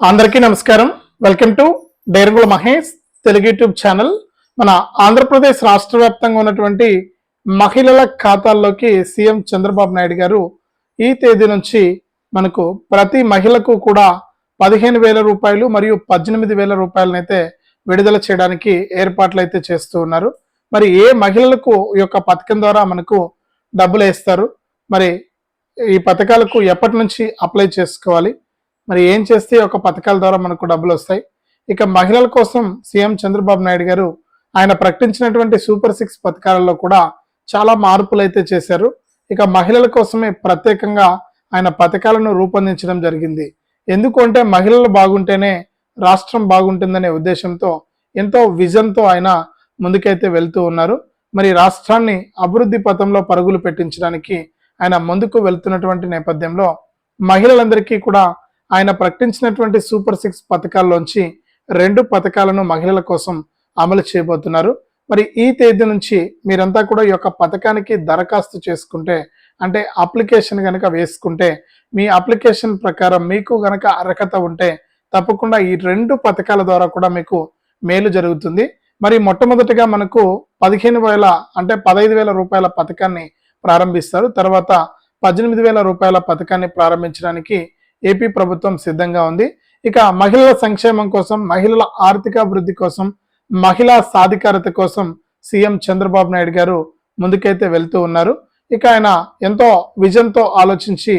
అందరికీ నమస్కారం. Welcome to డైరుగుల మహేష్ తెలుగు యూట్యూబ్ ఛానల్ మన ఆంధ్రప్రదేశ్ రాష్ట్ర వ్యాప్తంగా ఉన్నటువంటి మహిళల ఖాతాల్లోకి సీఎం చంద్రబాబు నాయుడు గారు ఈ తేదీ నుంచి మనకు ప్రతి మహిళకు కూడా పదిహేను వేల రూపాయలు మరియు పద్దెనిమిది వేల రూపాయలనైతే విడుదల చేయడానికి ఏర్పాట్లు అయితే చేస్తూ ఉన్నారు. మరి ఏ మహిళలకు ఈ యొక్క పథకం ద్వారా మనకు డబ్బులు వేస్తారు? మరి ఈ పథకాలకు ఎప్పటి నుంచి అప్లై చేసుకోవాలి? మరి ఏం చేస్తే ఒక పథకాల ద్వారా మనకు డబ్బులు వస్తాయి? ఇక మహిళల కోసం సీఎం చంద్రబాబు నాయుడు గారు ఆయన ప్రకటించినటువంటి సూపర్ సిక్స్ పథకాలలో కూడా చాలా మార్పులు అయితే చేశారు. ఇక మహిళల కోసమే ప్రత్యేకంగా ఆయన పథకాలను రూపొందించడం జరిగింది. ఎందుకు అంటే మహిళలు బాగుంటేనే రాష్ట్రం బాగుంటుందనే ఉద్దేశంతో ఎంతో విజన్తో ఆయన ముందుకైతే వెళ్తూ ఉన్నారు. మరి రాష్ట్రాన్ని అభివృద్ధి పథంలో పరుగులు పెట్టించడానికి ఆయన ముందుకు వెళ్తున్నటువంటి నేపథ్యంలో మహిళలందరికీ కూడా ఆయన ప్రకటించినటువంటి సూపర్ సిక్స్ పథకాల్లోంచి రెండు పథకాలను మహిళల కోసం అమలు చేయబోతున్నారు. మరి ఈ తేదీ నుంచి మీరంతా కూడా ఈ యొక్క పథకానికి దరఖాస్తు చేసుకుంటే అంటే అప్లికేషన్ కనుక వేసుకుంటే మీ అప్లికేషన్ ప్రకారం మీకు గనక అర్హత ఉంటే తప్పకుండా ఈ రెండు పథకాల ద్వారా కూడా మీకు మేలు జరుగుతుంది. మరి మొట్టమొదటిగా మనకు పదిహేను వేల అంటే పదహైదు వేల రూపాయల పథకాన్ని ప్రారంభిస్తారు. తర్వాత పద్దెనిమిది వేల రూపాయల పథకాన్ని ప్రారంభించడానికి ఏపీ ప్రభుత్వం సిద్ధంగా ఉంది. ఇక మహిళల సంక్షేమం కోసం మహిళల ఆర్థికాభివృద్ధి కోసం మహిళా సాధికారత కోసం సీఎం చంద్రబాబు నాయుడు గారు ముందుకైతే వెళ్తూ ఉన్నారు. ఇక ఆయన ఎంతో విజన్తో ఆలోచించి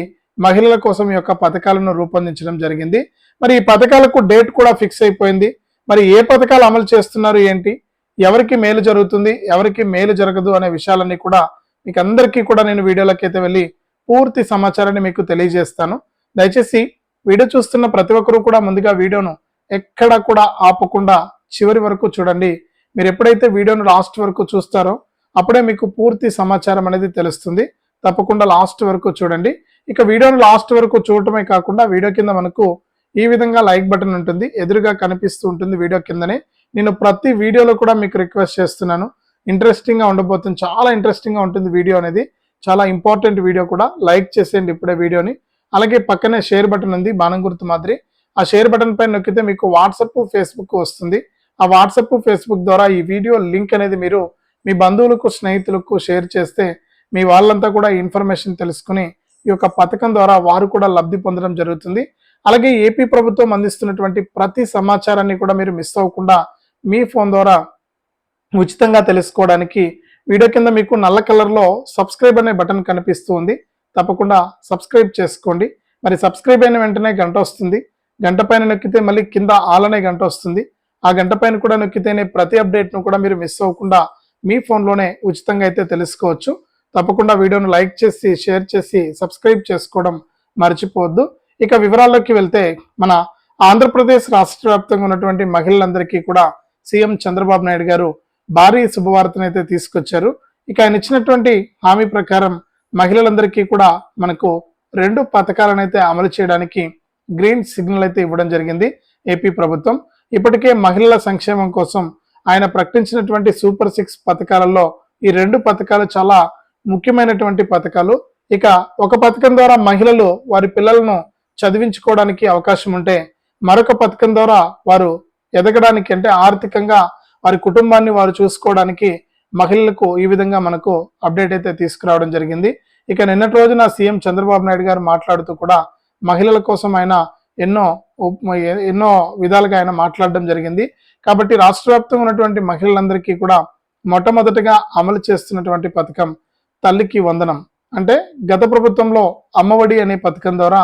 మహిళల కోసం ఈ యొక్క పథకాలను రూపొందించడం జరిగింది. మరి ఈ పథకాలకు డేట్ కూడా ఫిక్స్ అయిపోయింది. మరి ఏ పథకాలు అమలు చేస్తున్నారు ఏంటి? ఎవరికి మేలు జరుగుతుంది? ఎవరికి మేలు జరగదు అనే విషయాలన్నీ కూడా మీకు అందరికీ కూడా నేను వీడియోలోకి అయితే వెళ్ళి పూర్తి సమాచారాన్ని మీకు తెలియజేస్తాను. దయచేసి వీడియో చూస్తున్న ప్రతి ఒక్కరూ కూడా ముందుగా వీడియోను ఎక్కడ కూడా ఆపకుండా చివరి వరకు చూడండి. మీరు ఎప్పుడైతే వీడియోను లాస్ట్ వరకు చూస్తారో అప్పుడే మీకు పూర్తి సమాచారం అనేది తెలుస్తుంది. తప్పకుండా లాస్ట్ వరకు చూడండి. ఇక వీడియోను లాస్ట్ వరకు చూడటమే కాకుండా వీడియో కింద మనకు ఈ విధంగా లైక్ బటన్ ఉంటుంది. ఎదురుగా కనిపిస్తూ ఉంటుంది వీడియో కిందనే. నేను ప్రతి వీడియోలో కూడా మీకు రిక్వెస్ట్ చేస్తున్నాను. ఇంట్రెస్టింగ్గా ఉండబోతుంది. చాలా ఇంట్రెస్టింగ్గా ఉంటుంది వీడియో అనేది. చాలా ఇంపార్టెంట్ వీడియో కూడా. లైక్ చేసేయండి ఇప్పుడే వీడియోని. అలాగే పక్కనే షేర్ బటన్ ఉంది బాణం గుర్తు మాదిరి. ఆ షేర్ బటన్ పైన నొక్కితే మీకు వాట్సప్ ఫేస్బుక్ వస్తుంది. ఆ వాట్సప్ ఫేస్బుక్ ద్వారా ఈ వీడియో లింక్ అనేది మీరు మీ బంధువులకు స్నేహితులకు షేర్ చేస్తే మీ వాళ్ళంతా కూడా ఇన్ఫర్మేషన్ తెలుసుకుని ఈ యొక్క పథకం ద్వారా వారు కూడా లబ్ధి పొందడం జరుగుతుంది. అలాగే ఏపీ ప్రభుత్వం అందిస్తున్నటువంటి ప్రతి సమాచారాన్ని కూడా మీరు మిస్ అవ్వకుండా మీ ఫోన్ ద్వారా ఉచితంగా తెలుసుకోవడానికి వీడియో కింద మీకు నల్ల కలర్లో సబ్స్క్రైబ్ అనే బటన్ కనిపిస్తూ ఉంది. తప్పకుండా సబ్స్క్రైబ్ చేసుకోండి. మరి సబ్స్క్రైబ్ అయిన వెంటనే గంట వస్తుంది. గంట పైన నొక్కితే మళ్ళీ కింద ఆల్ అనే గంట వస్తుంది. ఆ గంట పైన కూడా నొక్కితేనే ప్రతి అప్డేట్ను కూడా మీరు మిస్ అవ్వకుండా మీ ఫోన్లోనే ఉచితంగా అయితే తెలుసుకోవచ్చు. తప్పకుండా వీడియోను లైక్ చేసి షేర్ చేసి సబ్స్క్రైబ్ చేసుకోవడం మర్చిపోవద్దు. ఇక వివరాల్లోకి వెళ్తే మన ఆంధ్రప్రదేశ్ రాష్ట్ర వ్యాప్తంగా ఉన్నటువంటి మహిళలందరికీ కూడా సీఎం చంద్రబాబు నాయుడు గారు భారీ శుభవార్తను అయితే తీసుకొచ్చారు. ఇక ఆయన ఇచ్చినటువంటి హామీ ప్రకారం మహిళలందరికీ కూడా మనకు రెండు పథకాలను అయితే అమలు చేయడానికి గ్రీన్ సిగ్నల్ అయితే ఇవ్వడం జరిగింది ఏపీ ప్రభుత్వం. ఇప్పటికే మహిళల సంక్షేమం కోసం ఆయన ప్రకటించినటువంటి సూపర్ సిక్స్ పథకాలలో ఈ రెండు పథకాలు చాలా ముఖ్యమైనటువంటి పథకాలు. ఇక ఒక పథకం ద్వారా మహిళలు వారి పిల్లలను చదివించుకోవడానికి అవకాశం ఉంటే మరొక పథకం ద్వారా వారు ఎదగడానికి అంటే ఆర్థికంగా వారి కుటుంబాన్ని వారు చూసుకోవడానికి మహిళలకు ఈ విధంగా మనకు అప్డేట్ అయితే తీసుకురావడం జరిగింది. ఇక నిన్నటి రోజున సీఎం చంద్రబాబు నాయుడు గారు మాట్లాడుతూ కూడా మహిళల కోసం ఆయన ఎన్నో ఎన్నో విధాలుగా ఆయన మాట్లాడడం జరిగింది. కాబట్టి రాష్ట్ర ఉన్నటువంటి మహిళలందరికీ కూడా మొట్టమొదటిగా అమలు చేస్తున్నటువంటి పథకం తల్లికి వందనం. అంటే గత ప్రభుత్వంలో అమ్మఒడి అనే పథకం ద్వారా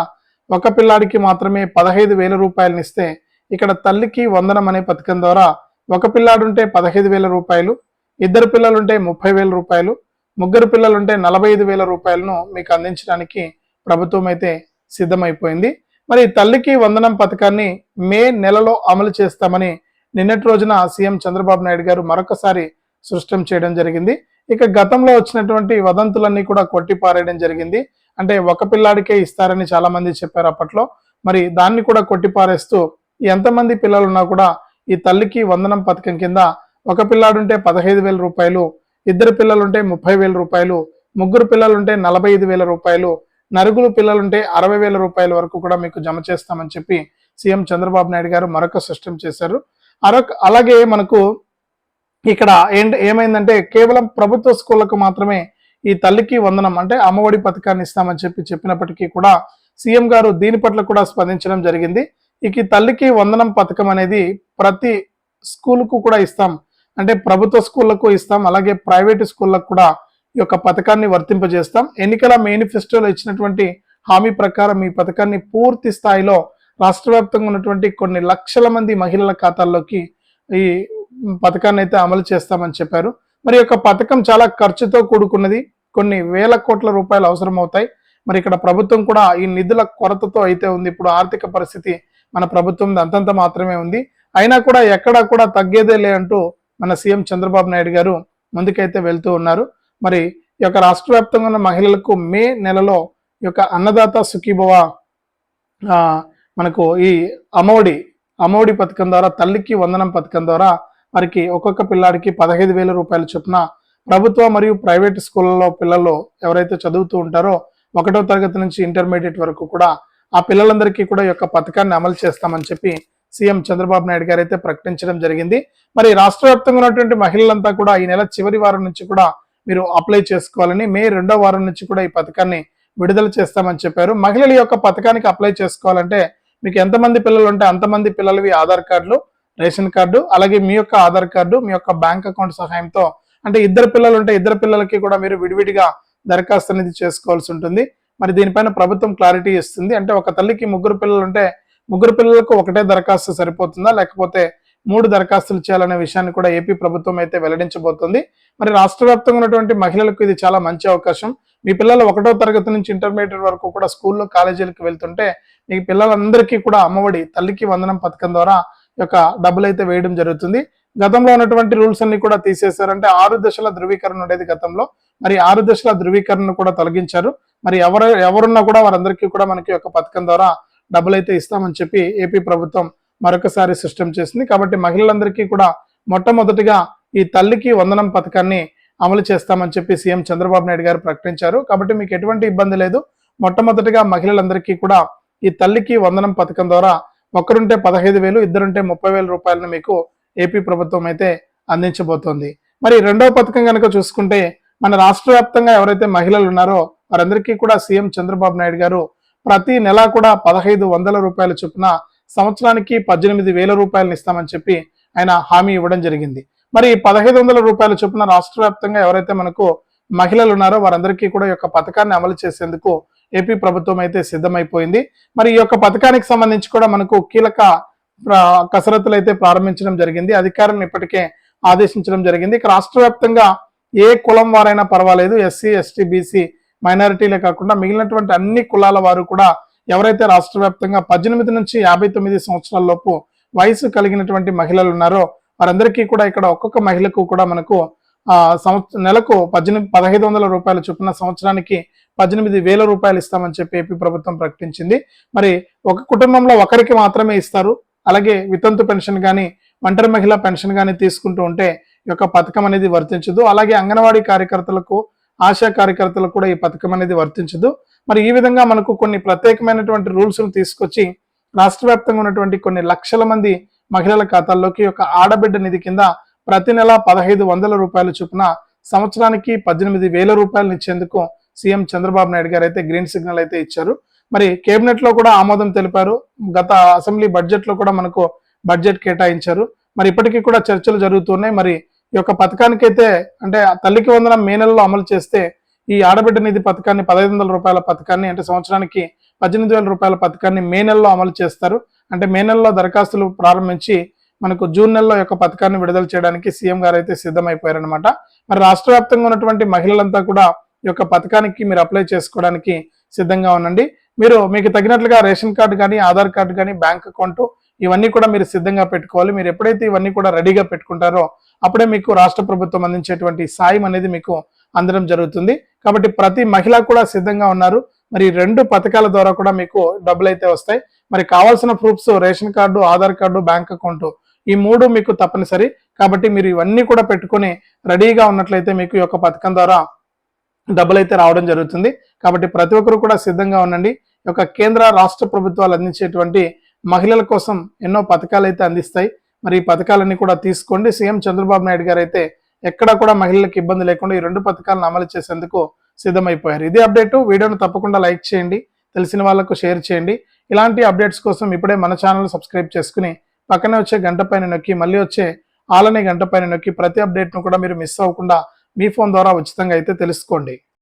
ఒక పిల్లాడికి మాత్రమే పదహైదు వేల రూపాయలను ఇస్తే ఇక్కడ తల్లికి వందనం అనే పథకం ద్వారా ఒక పిల్లాడుంటే పదహైదు వేల రూపాయలు ఇద్దరు పిల్లలుంటే ముప్పై వేల రూపాయలు ముగ్గురు పిల్లలుంటే నలభై ఐదు వేల రూపాయలను మీకు అందించడానికి ప్రభుత్వం అయితే సిద్ధమైపోయింది. మరి తల్లికి వందనం పథకాన్ని మే నెలలో అమలు చేస్తామని నిన్నటి రోజున సీఎం చంద్రబాబు నాయుడు గారు మరొకసారి సృష్టం చేయడం జరిగింది. ఇక గతంలో వచ్చినటువంటి వదంతులన్నీ కూడా కొట్టిపారేయడం జరిగింది. అంటే ఒక పిల్లాడికే ఇస్తారని చాలా మంది చెప్పారు అప్పట్లో. మరి దాన్ని కూడా కొట్టిపారేస్తూ ఎంతమంది పిల్లలున్నా కూడా ఈ తల్లికి వందనం పథకం కింద ఒక పిల్లాడుంటే పదహైదు వేల రూపాయలు ఇద్దరు పిల్లలుంటే ముప్పై వేల రూపాయలు ముగ్గురు పిల్లలుంటే నలభై ఐదు వేల రూపాయలు నలుగురు పిల్లలుంటే అరవై వేల రూపాయల వరకు కూడా మీకు జమ చేస్తామని చెప్పి సీఎం చంద్రబాబు నాయుడు గారు మరొక సిస్టమ్ చేశారు. అరొక అలాగే మనకు ఇక్కడ ఏంటి ఏమైందంటే కేవలం ప్రభుత్వ స్కూళ్ళకు మాత్రమే ఈ తల్లికి వందనం అంటే అమ్మఒడి పథకాన్ని ఇస్తామని చెప్పి చెప్పినప్పటికీ కూడా సీఎం గారు దీని పట్ల కూడా స్పందించడం జరిగింది. ఇక ఈ తల్లికి వందనం పథకం అనేది ప్రతి స్కూల్కు కూడా ఇస్తాం. అంటే ప్రభుత్వ స్కూళ్ళకు ఇస్తాం అలాగే ప్రైవేటు స్కూళ్ళకు కూడా ఈ యొక్క పథకాన్ని వర్తింపజేస్తాం. ఎన్నికల మేనిఫెస్టోలో ఇచ్చినటువంటి హామీ ప్రకారం ఈ పథకాన్ని పూర్తి స్థాయిలో రాష్ట్ర వ్యాప్తంగా ఉన్నటువంటి కొన్ని లక్షల మంది మహిళల ఖాతాల్లోకి ఈ పథకాన్ని అయితే అమలు చేస్తామని చెప్పారు. మరి యొక్క పథకం చాలా ఖర్చుతో కూడుకున్నది. కొన్ని వేల కోట్ల రూపాయలు అవసరం అవుతాయి మరి ఇక్కడ ప్రభుత్వం కూడా ఈ నిధుల కొరతతో అయితే ఉంది. ఇప్పుడు ఆర్థిక పరిస్థితి మన ప్రభుత్వం అంతంత మాత్రమే ఉంది. అయినా కూడా ఎక్కడా కూడా తగ్గేదే లే అంటూ మన సీఎం చంద్రబాబు నాయుడు గారు ముందుకైతే వెళ్తూ ఉన్నారు. మరి ఈ యొక్క రాష్ట్ర వ్యాప్తంగా ఉన్న మహిళలకు మే నెలలో ఈ యొక్క అన్నదాత సుఖీభవ మనకు ఈ అమౌడి అమౌడి పథకం ద్వారా తల్లికి వందనం పథకం ద్వారా వారికి ఒక్కొక్క పిల్లాడికి పదహైదు వేల రూపాయల చొప్పున ప్రభుత్వ మరియు ప్రైవేట్ స్కూళ్ళలో పిల్లలు ఎవరైతే చదువుతూ ఉంటారో ఒకటో తరగతి నుంచి ఇంటర్మీడియట్ వరకు కూడా ఆ పిల్లలందరికీ కూడా ఈ యొక్క పథకాన్ని అమలు చేస్తామని చెప్పి సీఎం చంద్రబాబు నాయుడు గారు అయితే ప్రకటించడం జరిగింది. మరి రాష్ట్ర వ్యాప్తంగా ఉన్నటువంటి మహిళలంతా కూడా ఈ నెల చివరి వారం నుంచి కూడా మీరు అప్లై చేసుకోవాలని మే రెండో వారం నుంచి కూడా ఈ పథకాన్ని విడుదల చేస్తామని చెప్పారు. మహిళల యొక్క పథకానికి అప్లై చేసుకోవాలంటే మీకు ఎంతమంది పిల్లలు ఉంటే అంతమంది పిల్లలవి ఆధార్ కార్డులు రేషన్ కార్డు అలాగే మీ యొక్క ఆధార్ కార్డు మీ యొక్క బ్యాంక్ అకౌంట్ సహాయంతో అంటే ఇద్దరు పిల్లలు ఉంటే ఇద్దరు పిల్లలకి కూడా మీరు విడివిడిగా దరఖాస్తు అనేది చేసుకోవాల్సి ఉంటుంది. మరి దీనిపైన ప్రభుత్వం క్లారిటీ ఇస్తుంది. అంటే ఒక తల్లికి ముగ్గురు పిల్లలు ఉంటే ముగ్గురు పిల్లలకు ఒకటే దరఖాస్తు సరిపోతుందా? లేకపోతే మూడు దరఖాస్తులు చేయాలనే విషయాన్ని కూడా ఏపీ ప్రభుత్వం అయితే వెల్లడించబోతుంది. మరి రాష్ట్ర వ్యాప్తంగా ఉన్నటువంటి మహిళలకు ఇది చాలా మంచి అవకాశం. మీ పిల్లలు ఒకటో తరగతి నుంచి ఇంటర్మీడియట్ వరకు కూడా స్కూల్లో కాలేజీలకు వెళ్తుంటే మీ పిల్లలందరికీ కూడా అమ్మఒడి తల్లికి వందనం పథకం ద్వారా యొక్క డబ్బులు అయితే వేయడం జరుగుతుంది. గతంలో ఉన్నటువంటి రూల్స్ అన్ని కూడా తీసేశారంటే ఆరు దశల ధృవీకరణ ఉండేది గతంలో. మరి ఆరు దశల ధృవీకరణను కూడా తొలగించారు. మరి ఎవరు ఎవరున్నా కూడా వారందరికీ కూడా మనకి ఒక పథకం ద్వారా డబ్బులు అయితే ఇస్తామని చెప్పి ఏపీ ప్రభుత్వం మరొకసారి సిస్టమ్ చేసింది. కాబట్టి మహిళలందరికీ కూడా మొట్టమొదటిగా ఈ తల్లికి వందనం పథకాన్ని అమలు చేస్తామని చెప్పి సీఎం చంద్రబాబు నాయుడు గారు ప్రకటించారు. కాబట్టి మీకు ఎటువంటి ఇబ్బంది లేదు. మొట్టమొదటిగా మహిళలందరికీ కూడా ఈ తల్లికి వందనం పథకం ద్వారా ఒకరుంటే పదహైదు వేలు ఇద్దరుంటే ముప్పై వేల రూపాయలను మీకు ఏపీ ప్రభుత్వం అయితే అందించబోతోంది. మరి రెండవ పథకం కనుక చూసుకుంటే మన రాష్ట్ర వ్యాప్తంగా ఎవరైతే మహిళలు ఉన్నారో వారందరికీ కూడా సీఎం చంద్రబాబు నాయుడు గారు ప్రతి నెల కూడా పదహైదు వందల రూపాయల చొప్పున సంవత్సరానికి పద్దెనిమిది వేల రూపాయలను ఇస్తామని చెప్పి ఆయన హామీ ఇవ్వడం జరిగింది. మరి పదహైదు వందల రూపాయల చొప్పున రాష్ట్ర వ్యాప్తంగా ఎవరైతే మనకు మహిళలు ఉన్నారో వారందరికీ కూడా ఈ యొక్క పథకాన్ని అమలు చేసేందుకు ఏపీ ప్రభుత్వం అయితే సిద్ధమైపోయింది. మరి ఈ యొక్క పథకానికి సంబంధించి కూడా మనకు కీలక కసరత్తులు అయితే ప్రారంభించడం జరిగింది. అధికారులను ఇప్పటికే ఆదేశించడం జరిగింది. ఇక రాష్ట్ర వ్యాప్తంగా ఏ కులం వారైనా పర్వాలేదు. ఎస్సీ ఎస్టీ బీసీ మైనారిటీలే కాకుండా మిగిలినటువంటి అన్ని కులాల వారు కూడా ఎవరైతే రాష్ట్ర వ్యాప్తంగా పద్దెనిమిది నుంచి యాభై తొమ్మిది సంవత్సరాల లోపు వయసు కలిగినటువంటి మహిళలు ఉన్నారో వారందరికీ కూడా ఇక్కడ ఒక్కొక్క మహిళకు కూడా మనకు ఆ సంవత్సరం నెలకు పద్దెనిమిది పదహైదు వందల రూపాయలు చొప్పున సంవత్సరానికి పద్దెనిమిది వేల రూపాయలు ఇస్తామని చెప్పి ఏపీ ప్రభుత్వం ప్రకటించింది. మరి ఒక కుటుంబంలో ఒకరికి మాత్రమే ఇస్తారు. అలాగే వితంతు పెన్షన్ కానీ ఒంటరి మహిళా పెన్షన్ కానీ తీసుకుంటూ ఉంటే ఈ యొక్క పథకం అనేది వర్తించదు. అలాగే అంగన్వాడీ కార్యకర్తలకు ఆశా కార్యకర్తలకు కూడా ఈ పథకం అనేది వర్తించదు. మరి ఈ విధంగా మనకు కొన్ని ప్రత్యేకమైనటువంటి రూల్స్ను తీసుకొచ్చి రాష్ట్ర వ్యాప్తంగా ఉన్నటువంటి కొన్ని లక్షల మంది మహిళల ఖాతాల్లోకి ఒక ఆడబిడ్డ నిధి కింద ప్రతి నెల పదహైదు వందల రూపాయల చొప్పున సంవత్సరానికి పద్దెనిమిది వేల రూపాయలు ఇచ్చేందుకు సీఎం చంద్రబాబు నాయుడు గారు అయితే గ్రీన్ సిగ్నల్ అయితే ఇచ్చారు. మరి కేబినెట్లో కూడా ఆమోదం తెలిపారు. గత అసెంబ్లీ బడ్జెట్లో కూడా మనకు బడ్జెట్ కేటాయించారు. మరి ఇప్పటికీ కూడా చర్చలు జరుగుతున్నాయి మరి ఈ యొక్క పథకానికైతే అంటే తల్లికి వందనం మే నెలలో అమలు చేస్తే ఈ ఆడబిడ్డ నిధి పథకాన్ని పదహైదు వందల రూపాయల పథకాన్ని అంటే సంవత్సరానికి పద్దెనిమిది వేల రూపాయల పథకాన్ని మే నెలలో అమలు చేస్తారు. అంటే మే నెలలో దరఖాస్తులు ప్రారంభించి మనకు జూన్ నెలలో యొక్క పథకాన్ని విడుదల చేయడానికి సీఎం గారు అయితే సిద్ధమైపోయారనమాట మరి రాష్ట్ర వ్యాప్తంగా ఉన్నటువంటి మహిళలంతా కూడా ఈ యొక్క పథకానికి మీరు అప్లై చేసుకోవడానికి సిద్ధంగా ఉండండి. మీరు మీకు తగినట్లుగా రేషన్ కార్డు కానీ ఆధార్ కార్డు కానీ బ్యాంక్ అకౌంట్ ఇవన్నీ కూడా మీరు సిద్ధంగా పెట్టుకోవాలి. మీరు ఎప్పుడైతే ఇవన్నీ కూడా రెడీగా పెట్టుకుంటారో అప్పుడే మీకు రాష్ట్ర ప్రభుత్వం అందించేటువంటి సాయం అనేది మీకు అందడం జరుగుతుంది. కాబట్టి ప్రతి మహిళ కూడా సిద్ధంగా ఉన్నారు. మరి రెండు పథకాల ద్వారా కూడా మీకు డబ్బులు అయితే వస్తాయి. మరి కావాల్సిన proofs ration card Aadhaar card bank account ఈ మూడు మీకు తప్పనిసరి. కాబట్టి మీరు ఇవన్నీ కూడా పెట్టుకొని రెడీగా ఉన్నట్లయితే మీకు ఈ యొక్క పథకం ద్వారా డబ్బులు అయితే రావడం జరుగుతుంది. కాబట్టి ప్రతి ఒక్కరు కూడా సిద్ధంగా ఉండండి. ఈ యొక్క కేంద్ర రాష్ట్ర ప్రభుత్వాలు అందించేటువంటి మహిళల కోసం ఎన్నో పథకాలు అయితే అందిస్తాయి. మరి ఈ పథకాలన్నీ కూడా తీసుకోండి. సీఎం చంద్రబాబు నాయుడు గారు అయితే ఎక్కడా కూడా మహిళలకు ఇబ్బంది లేకుండా ఈ రెండు పథకాలను అమలు చేసేందుకు సిద్ధమైపోయారు. ఇదే అప్డేట్. వీడియోను తప్పకుండా లైక్ చేయండి. తెలిసిన వాళ్ళకు షేర్ చేయండి. ఇలాంటి అప్డేట్స్ కోసం ఇప్పుడే మన ఛానల్ సబ్స్క్రైబ్ చేసుకుని పక్కనే వచ్చే గంట పైన నొక్కి మళ్ళీ వచ్చే ఆలనే గంట పైన నొక్కి ప్రతి అప్డేట్ను కూడా మీరు మిస్ అవ్వకుండా మీ ఫోన్ ద్వారా ఉచితంగా అయితే తెలుసుకోండి.